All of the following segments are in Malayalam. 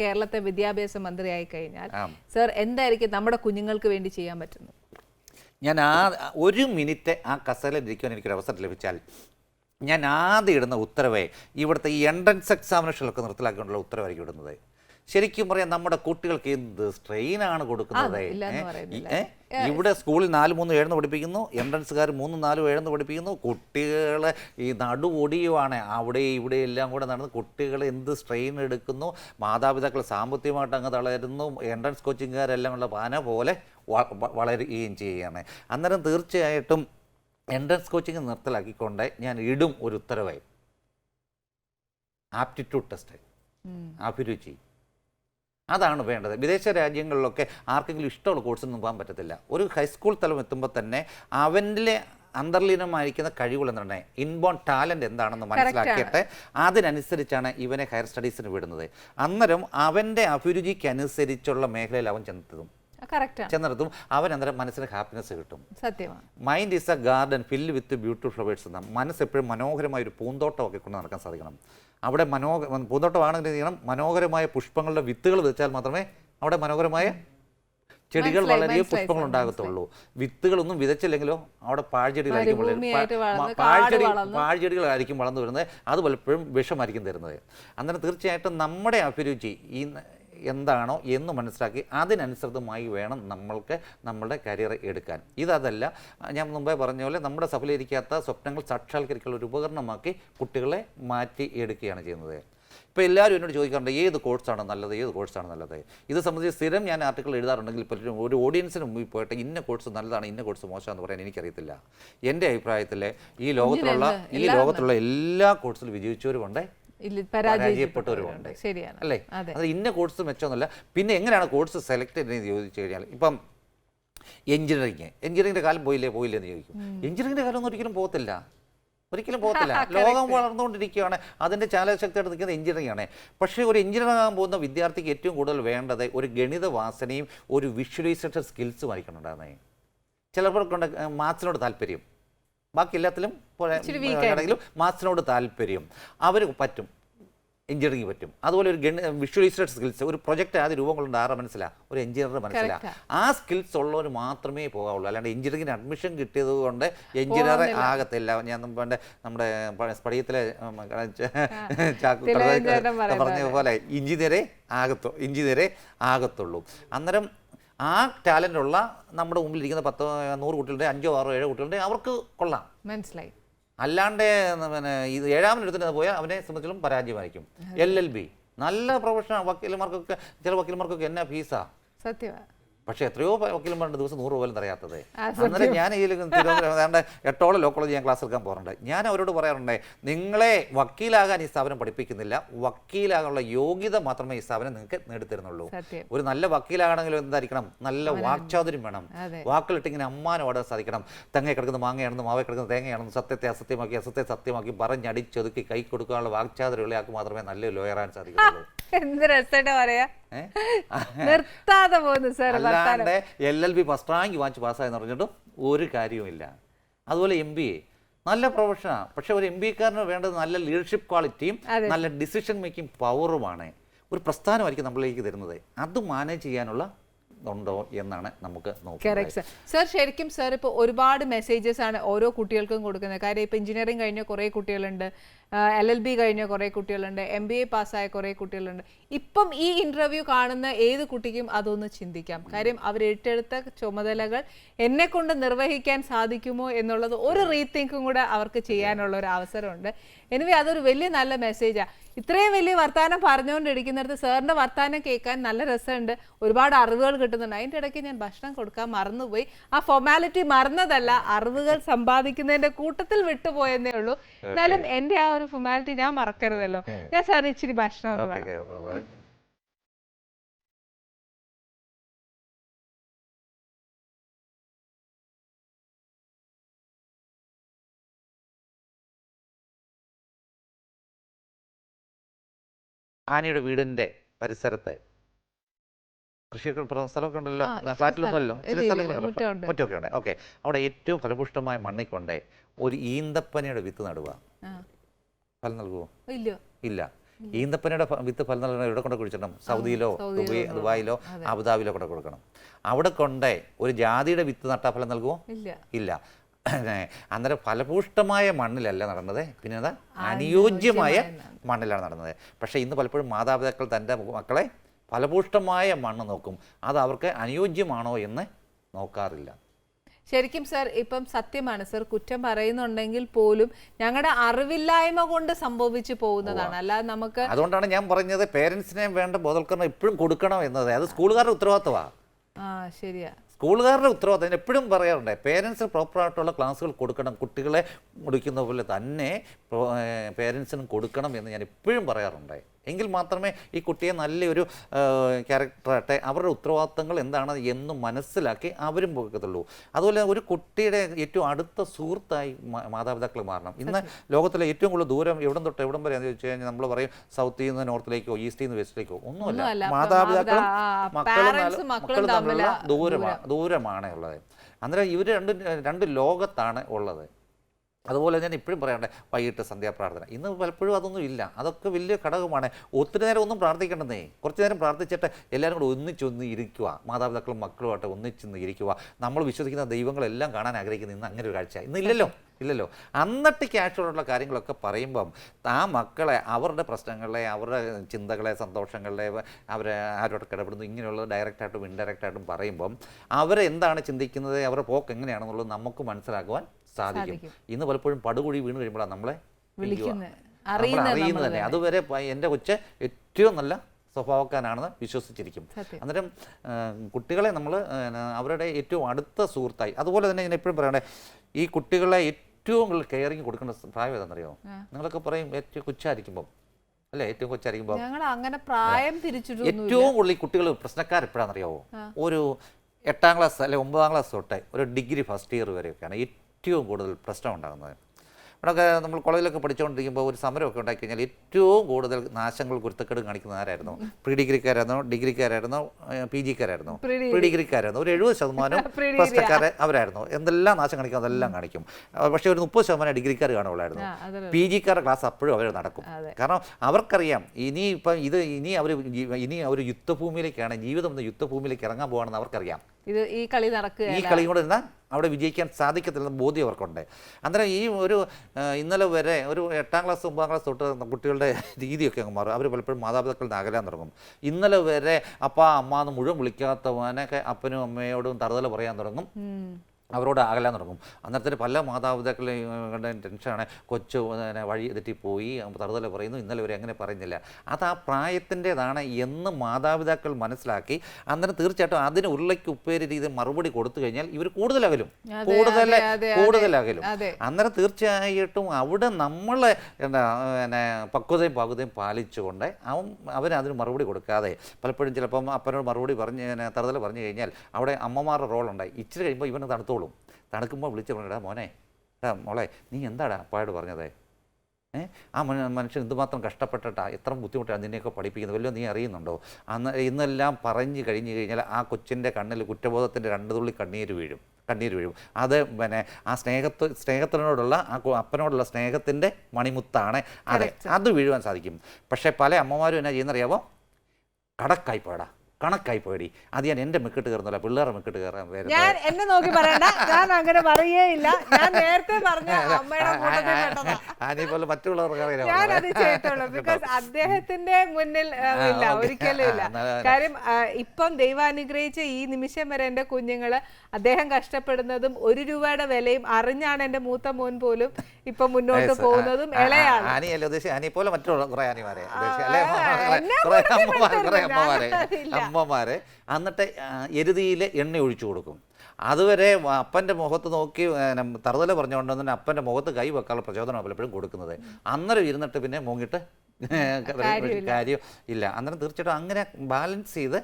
കേരളത്തെ വിദ്യാഭ്യാസ മന്ത്രിയായി കഴിഞ്ഞാൽ സർ എന്തായിരിക്കും നമ്മുടെ കുഞ്ഞുങ്ങൾക്ക് വേണ്ടി ചെയ്യാൻ പറ്റുന്നത്? ഞാൻ ആ ഒരു മിനിറ്റ് ആ കസേരയിൽ ഇരിക്കുവാൻ എനിക്കൊരു അവസരം ലഭിച്ചാൽ ഞാൻ ആദ്യം ഇടുന്ന ഉത്തരവേ ഇവിടുത്തെ ഈ എൻട്രൻസ് എക്സാമിനേഷനിലൊക്കെ നിർത്തലാക്കിക്കൊണ്ടുള്ള ഉത്തരവായിരിക്കും ഇടുന്നത്. ശരിക്കും പറയാം നമ്മുടെ കുട്ടികൾക്ക് എന്ത് സ്ട്രെയിനാണ് കൊടുക്കുന്നത്? ഇവിടെ സ്കൂളിൽ നാല് മൂന്ന് ഏഴെന്ന് പഠിപ്പിക്കുന്നു എൻട്രൻസുകാർ മൂന്ന് നാലും ഏഴെന്ന് പഠിപ്പിക്കുന്നു കുട്ടികളെ ഈ നടു ഒടിയുവാണ് അവിടെ ഇവിടെ എല്ലാം കൂടെ നടന്ന് കുട്ടികൾ എന്ത് സ്ട്രെയിൻ എടുക്കുന്നു? മാതാപിതാക്കൾ സാമ്പത്തികമായിട്ട് അങ്ങ് തളരുന്നു എൻട്രൻസ് കോച്ചിങ്ങുകാരെല്ലാം ഉള്ള പാന പോലെ വളരുകയും ചെയ്യുകയാണ് അന്നേരം തീർച്ചയായിട്ടും എൻട്രൻസ് കോച്ചിങ് നിർത്തലാക്കിക്കൊണ്ട് ഞാൻ ഇടും ഒരു ഉത്തരവായി. Aptitude test. അഭിരുചി. അതാണ് വേണ്ടത്. വിദേശ രാജ്യങ്ങളിലൊക്കെ ആർക്കെങ്കിലും ഇഷ്ടമുള്ള കോഴ്സൊന്നും പോകാൻ പറ്റത്തില്ല. ഒരു ഹൈസ്കൂൾ തലം എത്തുമ്പോൾ തന്നെ അവന്റെ അന്തർലീനമായിരിക്കുന്ന കഴിവുകൾ എന്താണ് ഇൻബോൺ ടാലന്റ് എന്താണെന്ന് മനസ്സിലാക്കിയിട്ട് അതിനനുസരിച്ചാണ് ഇവനെ ഹയർ സ്റ്റഡീസിന് വിടുന്നത്. അന്നേരം അവന്റെ അഭിരുചിക്കനുസരിച്ചുള്ള മേഖലയിൽ അവൻ ചെന്നെത്തും. അവൻ അന്നേരം മനസ്സിന് ഹാപ്പിനെസ് കിട്ടും. സത്യമാണ്. Mind is a garden fill with beautiful flowers എന്ന മനസ്സ് എപ്പോഴും മനോഹരമായ ഒരു പൂന്തോട്ടമൊക്കെ കൊണ്ട് നടക്കാൻ സാധിക്കണം. അവിടെ മനോഹ പൂന്തോട്ടമാണെങ്കിൽ ചെയ്യണം മനോഹരമായ പുഷ്പങ്ങളുടെ വിത്തുകൾ വെച്ചാൽ മാത്രമേ അവിടെ മനോഹരമായ ചെടികൾ വളരെ പുഷ്പങ്ങൾ ഉണ്ടാകത്തുള്ളൂ വിത്തുകളൊന്നും വിതച്ചില്ലെങ്കിലോ അവിടെ പാഴ്ചെടികളായിരിക്കും പാഴ്ചെടി. പാഴ്ചെടികളായിരിക്കും വളർന്നു വരുന്നത്. അത് പലപ്പോഴും വിഷമായിരിക്കും തരുന്നത്. അന്നേരം തീർച്ചയായിട്ടും നമ്മുടെ അഭിരുചി ഈ എന്താണോ എന്ന് മനസ്സിലാക്കി അതിനനുസൃതമായി വേണം നമ്മൾക്ക് നമ്മുടെ കരിയർ എടുക്കാൻ. ഇതല്ല ഞാൻ മുമ്പേ പറഞ്ഞ പോലെ നമ്മുടെ സഫലീകരിക്കാത്ത സ്വപ്നങ്ങൾ സാക്ഷാത്കരിക്കാനുള്ള ഒരു ഉപകരണമാക്കി കുട്ടികളെ മാറ്റി എടുക്കുകയാണ് ചെയ്യുന്നത്. ഇപ്പോൾ എല്ലാവരും എന്നോട് ചോദിക്കാറുണ്ട് ഏത് കോഴ്സാണ് നല്ലത് ഏത് കോഴ്സാണ് നല്ലത്? ഇത് സംബന്ധിച്ച് സ്ഥിരം ഞാൻ ആർട്ടിക്കിൾ എഴുതാറുണ്ടെങ്കിൽ പലരും ഒരു ഓഡിയൻസിന് മുമ്പിൽ പോയിട്ട് ഇന്ന കോഴ്സ് നല്ലതാണ് ഇന്ന കോഴ്സ് മോശമാണെന്ന് പറയാൻ എനിക്കറിയത്തില്ല. എന്റെ അഭിപ്രായത്തിൽ ഈ ലോകത്തിലുള്ള ഈ ലോകത്തിലുള്ള എല്ലാ കോഴ്സിലും വിജയിച്ചവരുമുണ്ട്. പരാജയപ്പെട്ടവരുമുണ്ട്. ശരിയാണ്. അല്ലേ? അതെ. ഇന്ന കോഴ്സ് മെച്ചമൊന്നുമല്ല. പിന്നെ എങ്ങനെയാണ് കോഴ്സ് സെലക്ട് ചെയ്യുന്നത് ചോദിച്ചു കഴിഞ്ഞാൽ ഇപ്പം എഞ്ചിനീയറിങ്. എഞ്ചിനീയറിംഗിന്റെ കാലം പോയില്ലേ പോയില്ലേ എന്ന് ചോദിക്കും. എഞ്ചിനീയറിംഗിന്റെ കാലം ഒന്നും ഒരിക്കലും പോകത്തില്ല. ഒരിക്കലും പോകത്തില്ല. ലോകം വളർന്നുകൊണ്ടിരിക്കുകയാണ്. അതിന്റെ ചാലകശക്തിയായിട്ട് നിൽക്കുന്നത് എഞ്ചിനീയറിംഗ് ആണ് പക്ഷേ ഒരു എഞ്ചിനീയർ ആകാൻ പോകുന്ന വിദ്യാർത്ഥിക്ക് ഏറ്റവും കൂടുതൽ വേണ്ടത് ഒരു ഗണിത വാസനയും ഒരു വിഷ്വലൈസേഷൻ സ്കിൽസും ആയിരിക്കണം ഉണ്ടാകുന്നത് ചിലർക്കുണ്ട് മാത്സിനോട് താല്പര്യം. ബാക്കി എല്ലാത്തിലും ആണെങ്കിലും മാത്സിനോട് താല്പര്യം. അവർ പറ്റും. എഞ്ചിനീയറിംഗ് പറ്റും. അതുപോലെ ഒരു ഗണി വിഷ്വലൈസ്ഡ് സ്കിൽസ് ഒരു പ്രൊജക്റ്റ് ആദ്യം രൂപം കൊള്ളുന്ന ആരുടെ മനസ്സിലാ? ഒരു എഞ്ചിനീയറുടെ മനസ്സിലാ. ആ. സ്കിൽസ് ഉള്ളവർ മാത്രമേ പോകാവുള്ളൂ. അല്ലാണ്ട് എഞ്ചിനീയറിംഗിന് അഡ്മിഷൻ കിട്ടിയത് കൊണ്ട് എഞ്ചിനീയർ ആകത്തില്ല. ഞാൻ പണ്ട് നമ്മുടെ സ്പടിയത്തിലെ പറഞ്ഞ പോലെ. എഞ്ചിനീയറെ ആകത്തു എഞ്ചിനീയറെ ആകത്തുള്ളൂ. അന്നേരം ആ ടാലന്റ് ഉള്ള നമ്മുടെ മുമ്പിലിരിക്കുന്ന പത്തോ നൂറ് കുട്ടികളുടെ അഞ്ചോ ആറോ ഏഴോ കുട്ടികളുടെ അവർക്ക് കൊള്ളാം. മനസ്സിലായി. അല്ലാണ്ട് പിന്നെ ഇത് ഏഴാമനെടുത്തിട്ട് പോയാൽ അവനെ സംബന്ധിച്ചും പരാജയമായിരിക്കും. L L B. നല്ല പ്രൊഫഷണൽ വക്കീലന്മാർക്കൊക്കെ ചില വക്കീലന്മാർക്കൊക്കെ എന്നാ ഫീസാ? സത്യമാണ് പക്ഷേ എത്രയോ വക്കീലന്മാരുണ്ട് ദിവസം നൂറ് പോലും അറിയാത്തത് അന്നേരം ഞാൻ ഈ തിരുവനന്തപുരം എട്ടോളം ലോ കോളേജ് ഞാൻ ക്ലാസ് എടുക്കാൻ പോകാറുണ്ട്. ഞാൻ അവരോട് പറയാറുണ്ട് നിങ്ങളെ വക്കീലാകാൻ ഈ സ്ഥാപനം പഠിപ്പിക്കുന്നില്ല. വക്കീലാകാനുള്ള യോഗ്യത മാത്രമേ ഈ സ്ഥാപനം നിങ്ങൾക്ക് നേടിത്തരുന്നുള്ളൂ. ഒരു നല്ല വക്കീലാകണമെങ്കിലും എന്തായിരിക്കണം? നല്ല വാക്ചാതുര്യം വേണം. വാക്കുകളിട്ട് ഇങ്ങനെ അമ്മാനം ഓടാൻ സാധിക്കണം. തെങ്ങ കിടക്കുന്ന മാങ്ങയാണെന്ന് മാവ കിടക്കുന്ന തേങ്ങയാണെന്ന് സത്യത്തെ അസത്യമാക്കി അസത്യത്തെ സത്യമാക്കി പറഞ്ഞടിച്ചൊതുക്കി കൈ കൊടുക്കാനുള്ള വാക്ചാതുര്യമുള്ള ആൾക്ക് മാത്രമേ നല്ല ലോയറാൻ സാധിക്കുള്ളൂ. എന്ത് രസമായിട്ട് പറയാ? നിർത്താതെ പോകുന്നു സർ അല്ലാണ്ട് L L B first rank വാങ്ങിച്ച് പാസ്സായെന്ന് പറഞ്ഞിട്ടും ഒരു കാര്യവുമില്ല. അതുപോലെ എം ബി എ നല്ല പ്രൊഫഷനാണ് പക്ഷെ ഒരു എം ബി എക്കാരന് വേണ്ടത് നല്ല ലീഡർഷിപ്പ് ക്വാളിറ്റിയും നല്ല ഡിസിഷൻ മേക്കിംഗ് പവറുമാണ് ഒരു പ്രസ്ഥാനമായിരിക്കും നമ്മളിലേക്ക് തരുന്നത്. അത് മാനേജ് ചെയ്യാനുള്ള ഉണ്ടോ എന്നാണ് നമുക്ക് നോക്കുന്നത്. സർ ശരിക്കും സർ ഇപ്പോൾ ഒരുപാട് മെസ്സേജസ് ആണ് ഓരോ കുട്ടികൾക്കും കൊടുക്കുന്നത്. കാര്യം ഇപ്പോൾ എഞ്ചിനീയറിംഗ് കഴിഞ്ഞ കുറേ കുട്ടികളുണ്ട്. എൽ എൽ ബി കഴിഞ്ഞ കുറേ കുട്ടികളുണ്ട്. എം ബി എ പാസ്സായ കുറേ കുട്ടികളുണ്ട്. ഇപ്പം ഈ ഇന്റർവ്യൂ കാണുന്ന ഏത് കുട്ടിക്കും അതൊന്ന് ചിന്തിക്കാം. കാര്യം അവർ ഏറ്റെടുത്ത ചുമതലകൾ എന്നെ കൊണ്ട് നിർവഹിക്കാൻ സാധിക്കുമോ എന്നുള്ളത് ഒരു റീതിങ്കും കൂടെ അവർക്ക് ചെയ്യാനുള്ള ഒരു അവസരമുണ്ട്. എനിവേ അതൊരു വലിയ നല്ല മെസ്സേജാണ് ഇത്രയും വലിയ വർത്തമാനം പറഞ്ഞുകൊണ്ടിരിക്കുന്നിടത്ത് സാറിന്റെ വർത്തമാനം കേൾക്കാൻ നല്ല രസമുണ്ട്. ഒരുപാട് അറിവുകൾ കിട്ടുന്നുണ്ട്. അതിന്റെ ഇടയ്ക്ക് ഞാൻ ഭക്ഷണം കൊടുക്കാൻ മറന്നുപോയി. ആ ഫോർമാലിറ്റി മറന്നതല്ല അറിവുകൾ സമ്പാദിക്കുന്നതിന്റെ കൂട്ടത്തിൽ വിട്ടുപോയെന്നേ ഉള്ളൂ. എന്നാലും എന്റെ ആ ഒരു ഫോർമാലിറ്റി ഞാൻ മറക്കരുതല്ലോ. ഞാൻ സാറിന് ഇച്ചിരി ഭക്ഷണം ആനയുടെ വീടിന്റെ പരിസരത്ത്. കൃഷിയൊക്കെ സ്ഥലമൊക്കെ ഉണ്ടല്ലോ. ഫ്ലാറ്റിലൊന്നുമല്ലോ ചില ഇല്ല, മുറ്റമൊക്കെ ഉണ്ട്. ഓക്കെ. അവിടെ ഏറ്റവും ഫലപുഷ്ടമായ മണ്ണിൽ കൊണ്ട് ഒരു ഈന്തപ്പനയുടെ വിത്ത് നടുക. ഫലം നൽകുമോ ഇല്ല. ഇല്ല. ഈന്തപ്പനയുടെ വിത്ത് ഫലം നൽകണം ഇവിടെ കൊണ്ട് കുഴിച്ചിടണം? സൗദിയിലോ ദുബൈ ദുബായിലോ അബുദാബിയിലോ കൊണ്ട് കൊടുക്കണം. അവിടെ കൊണ്ടേ ഒരു ജാതിയുടെ വിത്ത് നട്ടാ ഫലം നൽകുമോ ഇല്ല. ഇല്ല. അന്നേരം ഫലഭൂഷ്ടമായ മണ്ണിലല്ല നടന്നത്. പിന്നെ എന്താ? അനുയോജ്യമായ മണ്ണിലാണ് നടന്നത്. പക്ഷേ ഇന്ന് പലപ്പോഴും മാതാപിതാക്കൾ തന്റെ മക്കളെ ഫലഭൂഷ്ടമായ മണ്ണ് നോക്കും. അത് അവർക്ക് അനുയോജ്യമാണോ എന്ന് നോക്കാറില്ല. ശരിക്കും സർ ഇപ്പം സത്യമാണ്. സർ കുറ്റം പറയുന്നുണ്ടെങ്കിൽ പോലും ഞങ്ങളുടെ അറിവില്ലായ്മ കൊണ്ട് സംഭവിച്ചു പോകുന്നതാണ്. അല്ലാതെ നമുക്ക് അതുകൊണ്ടാണ് ഞാൻ പറഞ്ഞത് പേരൻസിനെ വേണ്ട ബോധവൽക്കരണം എപ്പോഴും കൊടുക്കണം എന്നത്. അത് സ്കൂളുകാരുടെ ഉത്തരവാദിത്തമാണ് ആ ശരിയാ. സ്കൂളുകാരുടെ ഉത്തരവാദിത്തം എപ്പോഴും പറയാറുണ്ട് പേരൻസ് പ്രോപ്പറായിട്ടുള്ള ക്ലാസ്സുകൾ കൊടുക്കണം കുട്ടികളെ മുടിക്കുന്ന പോലെ തന്നെ പേരൻസിനും കൊടുക്കണം എന്ന് ഞാൻ എപ്പോഴും പറയാറുണ്ട്. എങ്കിൽ മാത്രമേ ഈ കുട്ടിയെ നല്ലൊരു ക്യാരക്ടറാട്ടെ അവരുടെ ഉത്തരവാദിത്തങ്ങൾ എന്താണ് എന്ന് മനസ്സിലാക്കി അവരും പോകത്തുള്ളൂ അതുപോലെ ഒരു കുട്ടിയുടെ ഏറ്റവും അടുത്ത സുഹൃത്തായി മാതാപിതാക്കൾ മാറണം. ഇന്ന് ലോകത്തിലെ ഏറ്റവും കൂടുതൽ ദൂരം എവിടം തൊട്ട് എവിടം വരെ എന്ന് ചോദിച്ചു കഴിഞ്ഞാൽ നമ്മൾ പറയും സൗത്തിൽ നിന്ന് നോർത്തിലേക്കോ ഈസ്റ്റിൽ നിന്ന് വെസ്റ്റിലേക്കോ ഒന്നുമല്ല. മാതാപിതാക്കളും മക്കളും മക്കളും തമ്മിലുള്ള തമ്മിലാ ദൂരമാണ് ദൂരമാണ് ഉള്ളത്. അന്നേരം ഇവർ രണ്ട് രണ്ട് ലോകത്താണ് ഉള്ളത്. അതുപോലെ ഞാൻ ഇപ്പോഴും പറയണ്ടേ വൈകിട്ട് സന്ധ്യാപ്രാർത്ഥന. ഇന്ന് പലപ്പോഴും അതൊന്നും ഇല്ല. അതൊക്കെ വലിയ ഘടകമാണ്. ഒത്തിരി നേരം ഒന്നും പ്രാർത്ഥിക്കേണ്ടതേ കുറച്ച് നേരം പ്രാർത്ഥിച്ചിട്ട് എല്ലാവരും കൂടെ ഒന്നിച്ചൊന്ന് ഇരിക്കുക. മാതാപിതാക്കളും മക്കളുമായിട്ട് ഒന്നിച്ചൊന്ന് ഇരിക്കുക. നമ്മൾ വിശ്വസിക്കുന്ന ദൈവങ്ങളെല്ലാം കാണാൻ ആഗ്രഹിക്കുന്ന ഇന്ന് അങ്ങനെ ഒരു കാഴ്ച. ഇന്ന് ഇല്ലല്ലോ. അന്നത്തെ ക്യാഷുള്ള കാര്യങ്ങളൊക്കെ പറയുമ്പം ആ മക്കളെ അവരുടെ പ്രശ്നങ്ങളെ അവരുടെ ചിന്തകളെ സന്തോഷങ്ങളെ അവരെ ആരോടൊക്കെ ഇടപെടുന്നു ഇങ്ങനെയുള്ളത് ഡയറക്റ്റായിട്ടും ഇൻഡയറക്റ്റായിട്ടും പറയുമ്പം അവരെന്താണ് ചിന്തിക്കുന്നത് അവരുടെ പോക്ക് എങ്ങനെയാണെന്നുള്ളത് നമുക്ക് മനസ്സിലാക്കുവാൻ സാധിക്കും. ഇന്ന് പലപ്പോഴും പടുകുഴി വീണ് കഴിയുമ്പോഴാണ് നമ്മളെ അറിയുന്നത് തന്നെ. അതുവരെ എന്റെ കൊച്ച് ഏറ്റവും നല്ല സ്വഭാവക്കാരാണെന്ന് വിശ്വസിച്ചിരിക്കും. അന്നേരം കുട്ടികളെ നമ്മൾ അവരുടെ ഏറ്റവും അടുത്ത സുഹൃത്തായി. അതുപോലെ തന്നെ ഞാൻ എപ്പോഴും പറയണേ ഈ കുട്ടികളെ ഏറ്റവും കൂടുതൽ കെയറിങ് കൊടുക്കേണ്ട പ്രായം ഏതാണെന്നറിയോ? നിങ്ങളൊക്കെ പറയും ഏറ്റവും കൊച്ചായിരിക്കുമ്പം. അല്ലേ? ഏറ്റവും കൊച്ചായിരിക്കുമ്പോൾ അങ്ങനെ പ്രായം തിരിച്ചിട്ടൊന്നും ഏറ്റവും കൂടുതൽ ഈ കുട്ടികൾ പ്രശ്നക്കാരെപ്പോഴാണെന്നറിയാവോ ഒരു എട്ടാം ക്ലാസ് അല്ലെ ഒമ്പതാം ക്ലാസ് തൊട്ട് ഒരു ഡിഗ്രി ഫസ്റ്റ് ഇയർ വരെയൊക്കെയാണ്. ഏറ്റവും കൂടുതൽ പ്രശ്നം ഉണ്ടാകുന്നത്. ഇവിടെയൊക്കെ നമ്മൾ കോളേജിലൊക്കെ പഠിച്ചുകൊണ്ടിരിക്കുമ്പോൾ ഒരു സമരമൊക്കെ ഉണ്ടാക്കി കഴിഞ്ഞാൽ ഏറ്റവും കൂടുതൽ നാശങ്ങൾ കുരുത്തക്കേടും കാണിക്കുന്ന ആരായിരുന്നു? പ്രീ ഡിഗ്രിക്കാരായിരുന്നോ? ഡിഗ്രിക്കാരായിരുന്നോ? പി ജിക്കാരായിരുന്നു? പ്രീ ഡിഗ്രിക്കാരായിരുന്നു? ഒരു എഴുപത് ശതമാനം. പ്രശ്നക്കാരെ അവരായിരുന്നു. എന്തെല്ലാം നാശം കാണിക്കും അതെല്ലാം കാണിക്കും. പക്ഷേ ഒരു മുപ്പത് ശതമാനം ഡിഗ്രിക്കാർ കാണുള്ളായിരുന്നു പി ജിക്കാരുടെ ക്ലാസ് അപ്പോഴും അവർ നടക്കും. കാരണം അവർക്കറിയാം ഇനി ഇപ്പം ഇത് ഇനി അവർ ഇനി അവർ യുദ്ധഭൂമിയിലേക്കാണ് ജീവിതം എന്ന യുദ്ധഭൂമിയിലേക്ക് ഇറങ്ങാൻ പോകുകയാണെന്ന് അവർക്കറിയാം. ഇത് ഈ കളി നടക്കുക ഈ കളി കൂടെ ഇരുന്നാൽ അവിടെ വിജയിക്കാൻ സാധിക്കത്തില്ലെന്ന് ബോധ്യം അവർക്കുണ്ട്. അന്നേരം ഈ ഒരു ഇന്നലെ വരെ ഒരു എട്ടാം ക്ലാസ് ഒമ്പതാം ക്ലാസ് തൊട്ട് കുട്ടികളുടെ രീതിയൊക്കെ അങ്ങ് മാറും. അവർ പലപ്പോഴും മാതാപിതാക്കളിൽ നിന്ന് അകലാൻ തുടങ്ങും. ഇന്നലെ വരെ അപ്പ അമ്മ എന്ന് മുഴുവൻ വിളിക്കാത്തവനൊക്കെ അപ്പനും അമ്മയോടും തറുതല പറയാൻ തുടങ്ങും. അവരോട് അകലാൻ തുടങ്ങും അന്നേരത്തിന് പല മാതാപിതാക്കളുടെ ടെൻഷനാണ്. കൊച്ചു വഴി തെറ്റിപ്പോയി തറുതല പറയുന്നു ഇന്നലെ വരെ അങ്ങനെ പറയുന്നില്ല? അത് ആ പ്രായത്തിന്റെതാണ് എന്ന് മാതാപിതാക്കൾ മനസ്സിലാക്കി. അന്നേരം തീർച്ചയായിട്ടും അതിന് ഉരുളയ്ക്ക് ഉപ്പേരി രീതി മറുപടി കൊടുത്തു കഴിഞ്ഞാൽ ഇവർ കൂടുതൽ അകലും കൂടുതൽ കൂടുതൽ. കൂടുതലകലും. അന്നേരം തീർച്ചയായിട്ടും അവിടെ നമ്മൾ എന്താ പിന്നെ പക്വതയും പകുതയും പാലിച്ചുകൊണ്ട് അവൻ അവൻ അതിന് മറുപടി കൊടുക്കാതെ പലപ്പോഴും ചിലപ്പം അപ്പനോട് മറുപടി പറഞ്ഞ് തറുതല പറഞ്ഞു കഴിഞ്ഞാൽ അവിടെ അമ്മമാരുടെ റോളുണ്ടായി ഇച്ചിരി കഴിയുമ്പോൾ ഇവന് തണുത്തോളും. തണുക്കുമ്പോൾ വിളിച്ച് പറഞ്ഞടാ മോനെ എടാ മോളെ നീ എന്താടാ അപ്പായോട് പറഞ്ഞത്? ഏ? ആ മനു മനുഷ്യൻ എന്തുമാത്രം കഷ്ടപ്പെട്ടിട്ടാ എത്ര ബുദ്ധിമുട്ടാണ് നിന്നെയൊക്കെ പഠിപ്പിക്കുന്നത്? വല്ലതും നീ അറിയുന്നുണ്ടോ? അന്ന് ഇന്നെല്ലാം പറഞ്ഞു കഴിഞ്ഞ് കഴിഞ്ഞാൽ ആ കൊച്ചിന്റെ കണ്ണിൽ കുറ്റബോധത്തിന്റെ രണ്ട് തുള്ളി കണ്ണീര് വീഴും കണ്ണീര് വീഴും. അത് പിന്നെ ആ സ്നേഹത്ത് സ്നേഹത്തിനോടുള്ള ആ അപ്പനോടുള്ള സ്നേഹത്തിന്റെ മണിമുത്താണ് അതെ. അത് വീഴുവാൻ സാധിക്കും. പക്ഷേ പല അമ്മമാരും എന്നാ ചെയ്യുന്നറിയാവോ? കടക്കായി പോടാ കണക്കായി പോയി അത് ഞാൻ എന്റെ മെക്കിട്ട് കയറുന്നില്ല പിള്ളേരെ മെക്കിട്ട് കയറാൻ ഞാൻ എന്നെ നോക്കി പറയണ്ട. ഞാൻ അങ്ങനെ പറയേയില്ല ഞാൻ നേരത്തെ പറഞ്ഞ അമ്മയുടെ ആനയെ പോലെ മറ്റുള്ളവർക്ക് അത് ചെയ്യത്തുള്ളൂ. ബിക്കോസ് അദ്ദേഹത്തിന്റെ മുന്നിൽ ഇല്ല. ഒരിക്കലും ഇല്ല. കാര്യം ഇപ്പം ദൈവം അനുഗ്രഹിച്ച ഈ നിമിഷം വരെ എന്റെ കുഞ്ഞുങ്ങൾ അദ്ദേഹം കഷ്ടപ്പെടുന്നതും ഒരു രൂപയുടെ വിലയും അറിഞ്ഞാണ് എന്റെ മൂത്ത മോൻ പോലും ഇപ്പൊ മുന്നോട്ട് പോകുന്നതും ഇളയാണ്. ആനയല്ല ഉദ്ദേശിച്ച് ആനയെ പോലെ മറ്റുള്ള കുറെ ആനമാരെ അമ്മമാരെ. അമ്മമാരെ എന്നിട്ട് എരുതിയിലെ എണ്ണ ഒഴിച്ചു കൊടുക്കും. അതുവരെ അപ്പന്റെ മുഖത്ത് നോക്കി തറുതല പറഞ്ഞുകൊണ്ട് തന്നെ അപ്പന്റെ മുഖത്ത് കൈ വെക്കാനുള്ള പ്രചോദനം പലപ്പോഴും കൊടുക്കുന്നത്. അന്നേരം ഇരുന്നിട്ട് പിന്നെ മൂങ്ങിട്ട്. കാര്യം ഇല്ല. അന്നേരം തീർച്ചയായിട്ടും അങ്ങനെ ബാലൻസ് ചെയ്ത്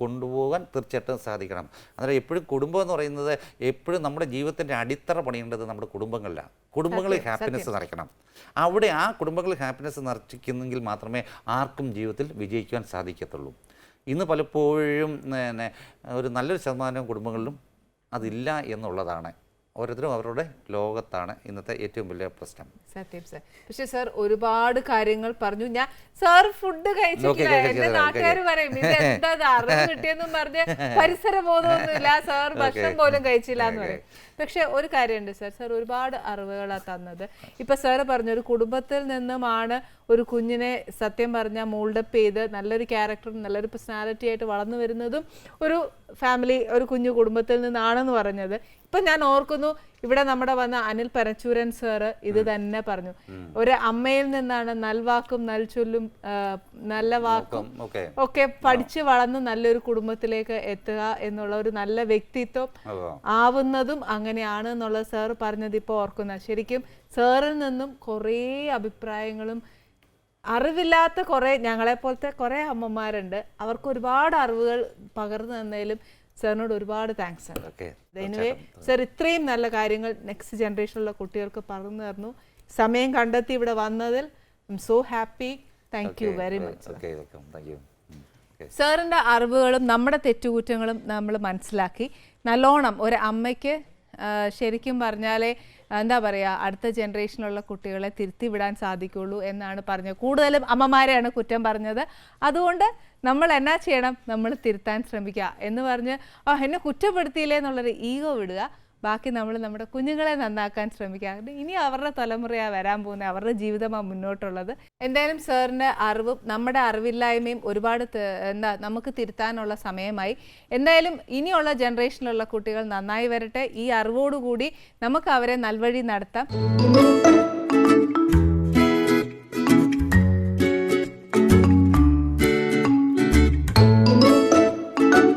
കൊണ്ടുപോകാൻ തീർച്ചയായിട്ടും സാധിക്കണം. അന്നേരം എപ്പോഴും കുടുംബം എന്ന് പറയുന്നത് എപ്പോഴും നമ്മുടെ ജീവിതത്തിന്റെ അടിത്തറ പണിയേണ്ടത് നമ്മുടെ കുടുംബങ്ങളിലാണ്. കുടുംബങ്ങളിൽ ഹാപ്പിനെസ് നിറയ്ക്കണം. അവിടെ ആ കുടുംബങ്ങളിൽ ഹാപ്പിനെസ് നിറച്ചിക്കുന്നെങ്കിൽ മാത്രമേ ആർക്കും ജീവിതത്തിൽ വിജയിക്കുവാൻ സാധിക്കത്തുള്ളൂ. ഇന്ന് പലപ്പോഴും ഒരു നല്ലൊരു ശതമാനം കുടുംബങ്ങളിലും അതില്ല എന്നുള്ളതാണ്. ഓരോരുത്തരും അവരുടെ ലോകത്താണ് ഇന്നത്തെ ഏറ്റവും വലിയ പ്രശ്നം. സത്യം സർ പക്ഷെ സർ ഒരുപാട് കാര്യങ്ങൾ പറഞ്ഞു. ഞാൻ സാർ ഫുഡ് കഴിച്ചിട്ടില്ല. എന്റെ നാട്ടുകാർ പറയും ഇത് എന്താ അറിവ് കിട്ടിയെന്നും പറഞ്ഞ് പരിസര ബോധമൊന്നുമില്ല. സാർ ഭക്ഷണം പോലും കഴിച്ചില്ല എന്ന് പറയും. പക്ഷെ ഒരു കാര്യമുണ്ട് സാർ. സാർ ഒരുപാട് അറിവുകളാ തന്നത്. ഇപ്പൊ സാർ പറഞ്ഞു ഒരു കുടുംബത്തിൽ നിന്നുമാണ് ഒരു കുഞ്ഞിനെ സത്യം പറഞ്ഞാൽ മോൾഡപ്പ് ചെയ്ത് നല്ലൊരു ക്യാരക്ടറും നല്ലൊരു പേഴ്സണാലിറ്റി ആയിട്ട് വളർന്നു വരുന്നതും ഒരു ഫാമിലി ഒരു കുഞ്ഞു കുടുംബത്തിൽ നിന്നാണെന്ന് പറഞ്ഞത്. ഇപ്പൊ ഞാൻ ഓർക്കുന്നു ഇവിടെ നമ്മുടെ വന്ന അനിൽ പരച്ചൂരൻ സാറ് ഇത് തന്നെ പറഞ്ഞു. ഒരു അമ്മയിൽ നിന്നാണ് നൽവാക്കും നൽചൊല്ലും നല്ല വാക്കും ഒക്കെ പഠിച്ചു വളർന്ന് നല്ലൊരു കുടുംബത്തിലേക്ക് എത്തുക എന്നുള്ള ഒരു നല്ല വ്യക്തിത്വം ആവുന്നതും അങ്ങനെയാണ് എന്നുള്ളത് സാർ പറഞ്ഞത് ഇപ്പോൾ ഓർക്കുന്ന. ശരിക്കും സാറിൽ നിന്നും കുറേ അഭിപ്രായങ്ങളും അറിവില്ലാത്ത കുറേ ഞങ്ങളെപ്പോലത്തെ കുറേ അമ്മമാരുണ്ട്. അവർക്ക് ഒരുപാട് അറിവുകൾ പകർന്നു തന്നതിലും സാറിനോട് ഒരുപാട് താങ്ക്സ് ഉണ്ട് ഓക്കെ. എനിവേ സർ ഇത്രയും നല്ല കാര്യങ്ങൾ നെക്സ്റ്റ് ജനറേഷനിലുള്ള കുട്ടികൾക്ക് പറഞ്ഞു തരുന്നു. സമയം കണ്ടെത്തി ഇവിടെ വന്നതിൽ I am so happy thank you very much സാറിന്റെ അറിവുകളും നമ്മുടെ തെറ്റുകുറ്റങ്ങളും നമ്മൾ മനസ്സിലാക്കി. നല്ലോണം ഒരു അമ്മയ്ക്ക് ശരിക്കും പറഞ്ഞാലേ എന്താ പറയുക അടുത്ത ജനറേഷനിലുള്ള കുട്ടികളെ തിരുത്തി വിടാൻ സാധിക്കുള്ളൂ എന്നാണ് പറഞ്ഞത്. കൂടുതലും അമ്മമാരെയാണ് കുറ്റം പറഞ്ഞത്. അതുകൊണ്ട് നമ്മൾ എന്നാ ചെയ്യണം? നമ്മൾ തിരുത്താൻ ശ്രമിക്കുക എന്ന് പറഞ്ഞ് ആ എന്നെ കുറ്റപ്പെടുത്തിയില്ലേ എന്നുള്ളൊരു ഈഗോ വിടുക. ബാക്കി നമ്മൾ നമ്മുടെ കുഞ്ഞുങ്ങളെ നന്നാക്കാൻ ശ്രമിക്കുക. ഇനി അവരുടെ തലമുറയാണ് വരാൻ പോകുന്നത്. അവരുടെ ജീവിതമാണ് മുന്നോട്ടുള്ളത്. എന്തായാലും സാറിന്റെ അറിവും നമ്മുടെ അറിവില്ലായ്മയും ഒരുപാട് എന്താ നമുക്ക് തിരുത്താനുള്ള സമയമായി. എന്തായാലും ഇനിയുള്ള ജനറേഷനിലുള്ള കുട്ടികൾ നന്നായി വരട്ടെ. ഈ അറിവോടുകൂടി നമുക്ക് അവരെ നൽവഴി നടത്താം.